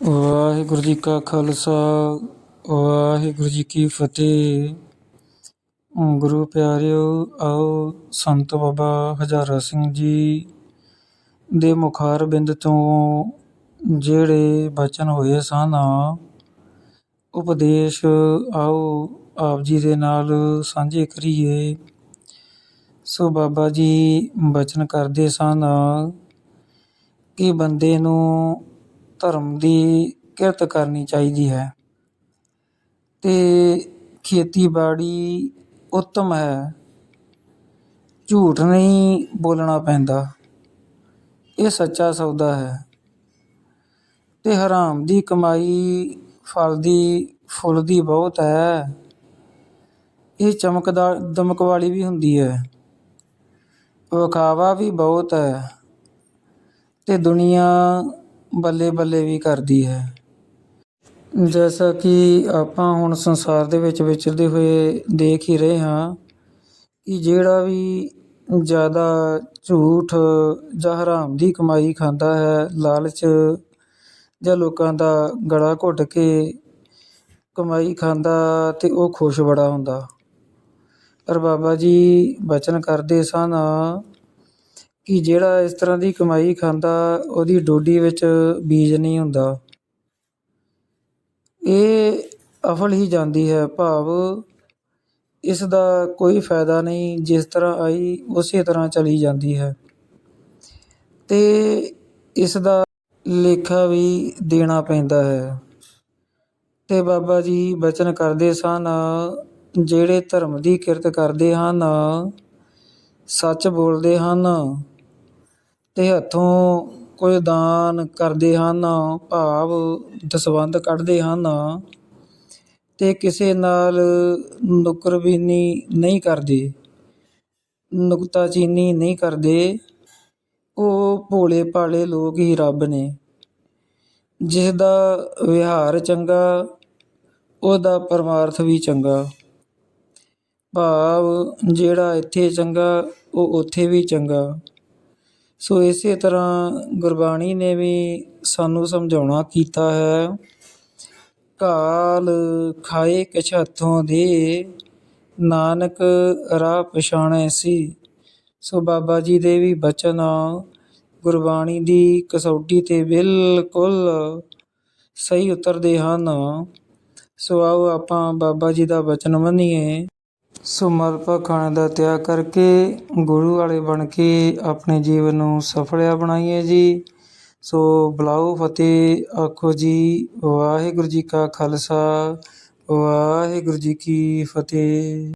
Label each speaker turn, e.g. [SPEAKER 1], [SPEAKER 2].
[SPEAKER 1] ਵਾਹਿਗੁਰੂ ਜੀ ਕਾ ਖਾਲਸਾ, ਵਾਹਿਗੁਰੂ ਜੀ ਕੀ ਫਤਿਹ। ਗੁਰੂ ਪਿਆਰਿਓ, ਆਓ ਸੰਤ ਬਾਬਾ ਹਜ਼ਾਰਾ ਸਿੰਘ ਜੀ ਦੇ ਮੁਖਾਰ ਬਿੰਦ ਤੋਂ ਜਿਹੜੇ ਬਚਨ ਹੋਏ ਸਨ, ਉਪਦੇਸ਼ ਆਓ ਆਪ ਜੀ ਦੇ ਨਾਲ ਸਾਂਝੇ ਕਰੀਏ। ਸੋ ਬਾਬਾ ਜੀ ਬਚਨ ਕਰਦੇ ਸਨ ਕਿ ਬੰਦੇ ਨੂੰ ਧਰਮ ਦੀ ਕਿਰਤ ਕਰਨੀ ਚਾਹੀਦੀ ਹੈ। ਅਤੇ ਖੇਤੀਬਾੜੀ ਉੱਤਮ ਹੈ। ਝੂਠ ਨਹੀਂ ਬੋਲਣਾ ਪੈਂਦਾ। ਇਹ ਸੱਚਾ ਸੌਦਾ ਹੈ। ਤੇ ਹਰਾਮ ਦੀ ਕਮਾਈ ਫਲ ਦੀ, ਫੁੱਲ ਦੀ ਬਹੁਤ ਹੈ। ਇਹ ਚਮਕਦਾਰ, ਦਮਕ ਵਾਲੀ ਵੀ ਹੁੰਦੀ ਹੈ। ਵਿਖਾਵਾ ਵੀ ਬਹੁਤ ਹੈ। ਅਤੇ ਦੁਨੀਆ ਬੱਲੇ ਬੱਲੇ ਵੀ ਕਰਦੀ ਹੈ। ਜੈਸਾ ਕਿ ਆਪਾਂ ਹੁਣ ਸੰਸਾਰ ਦੇ ਵਿੱਚ ਵਿਚਰਦੇ ਹੋਏ ਦੇਖ ਹੀ ਰਹੇ ਹਾਂ ਕਿ ਜਿਹੜਾ ਵੀ ਜ਼ਿਆਦਾ ਝੂਠ ਜਾਂ ਹਰਾਮ ਦੀ ਕਮਾਈ ਖਾਂਦਾ ਹੈ, ਲਾਲਚ ਜਾਂ ਲੋਕਾਂ ਦਾ ਗਲਾ ਘੁੱਟ ਕੇ ਕਮਾਈ ਖਾਂਦਾ ਤੇ ਉਹ ਖੁਸ਼ ਬੜਾ ਹੁੰਦਾ। ਪਰ ਬਾਬਾ ਜੀ ਬਚਨ ਕਰਦੇ ਸਨ ਕਿ ਜਿਹੜਾ ਇਸ ਤਰ੍ਹਾਂ ਦੀ ਕਮਾਈ ਖਾਂਦਾ, ਉਹਦੀ ਡੋਡੀ ਵਿੱਚ ਬੀਜ ਨਹੀਂ ਹੁੰਦਾ। ਇਹ ਅਫਲ ਹੀ ਜਾਂਦੀ ਹੈ। ਭਾਵ ਇਸ ਦਾ ਕੋਈ ਫਾਇਦਾ ਨਹੀਂ, ਜਿਸ ਤਰ੍ਹਾਂ ਆਈ, ਉਸੇ ਤਰ੍ਹਾਂ ਚਲੀ ਜਾਂਦੀ ਹੈ। ਤੇ ਇਸ ਦਾ ਲੇਖਾ ਵੀ ਦੇਣਾ ਪੈਂਦਾ ਹੈ। ਤੇ ਬਾਬਾ ਜੀ ਬਚਨ ਕਰਦੇ ਸਨ, ਜਿਹੜੇ ਧਰਮ ਦੀ ਕਿਰਤ ਕਰਦੇ ਹਨ, ਸੱਚ ਬੋਲਦੇ ਹਨ। ਤੇ ਹੱਥੋਂ ਕੁਝ ਦਾਨ ਕਰਦੇ ਹਨ, ਭਾਵ ਦਸਵੰਧ ਕੱਢਦੇ ਹਨ ਅਤੇ ਕਿਸੇ ਨਾਲ ਨੁਕਰਬੀਨੀ ਨਹੀਂ ਕਰਦੇ, ਨੁਕਤਾਚੀਨੀ ਨਹੀਂ ਕਰਦੇ। ਉਹ ਭੋਲੇ ਭਾਲੇ ਲੋਕ ਹੀ ਰੱਬ ਨੇ, ਜਿਸ ਦਾ ਵਿਹਾਰ ਚੰਗਾ, ਉਹਦਾ ਪਰਮਾਰਥ ਵੀ ਚੰਗਾ। ਭਾਵ ਜਿਹੜਾ ਇੱਥੇ ਚੰਗਾ, ਉਹ ਉੱਥੇ ਵੀ ਚੰਗਾ। ਸੋ ਇਸੇ ਤਰ੍ਹਾਂ ਗੁਰਬਾਣੀ ਨੇ ਵੀ ਸਾਨੂੰ ਸਮਝਾਉਣਾ ਕੀਤਾ ਹੈ ਕਾਲ ਖਾਏ ਕਿਛ ਹੱਥੋਂ ਦੇ, ਨਾਨਕ ਰਾਹ ਪਛਾਣੈ ਸੀ। ਸੋ ਬਾਬਾ ਜੀ ਦੇ ਵੀ ਬਚਨ ਗੁਰਬਾਣੀ ਦੀ ਕਸੌਟੀ ਤੇ ਬਿਲਕੁਲ ਸਹੀ ਉਤਰਦੇ ਹਨ। ਸੋ ਆਓ ਆਪਾਂ ਬਾਬਾ ਜੀ ਦਾ ਬਚਨ ਮੰਨੀਏ। ਸੋ ਮਲਪਾ ਖਾਣੇ ਦਾ ਤਿਆਗ ਕਰਕੇ ਗੁਰੂ ਵਾਲੇ ਬਣ ਕੇ ਆਪਣੇ ਜੀਵਨ ਨੂੰ ਸਫਲਿਆ ਬਣਾਈਏ ਜੀ। ਸੋ ਬੁਲਾਓ ਫਤਿਹ, ਆਖੋ ਜੀ, ਵਾਹਿਗੁਰੂ ਜੀ ਕਾ ਖਾਲਸਾ, ਵਾਹਿਗੁਰੂ ਜੀ ਕੀ ਫਤਿਹ।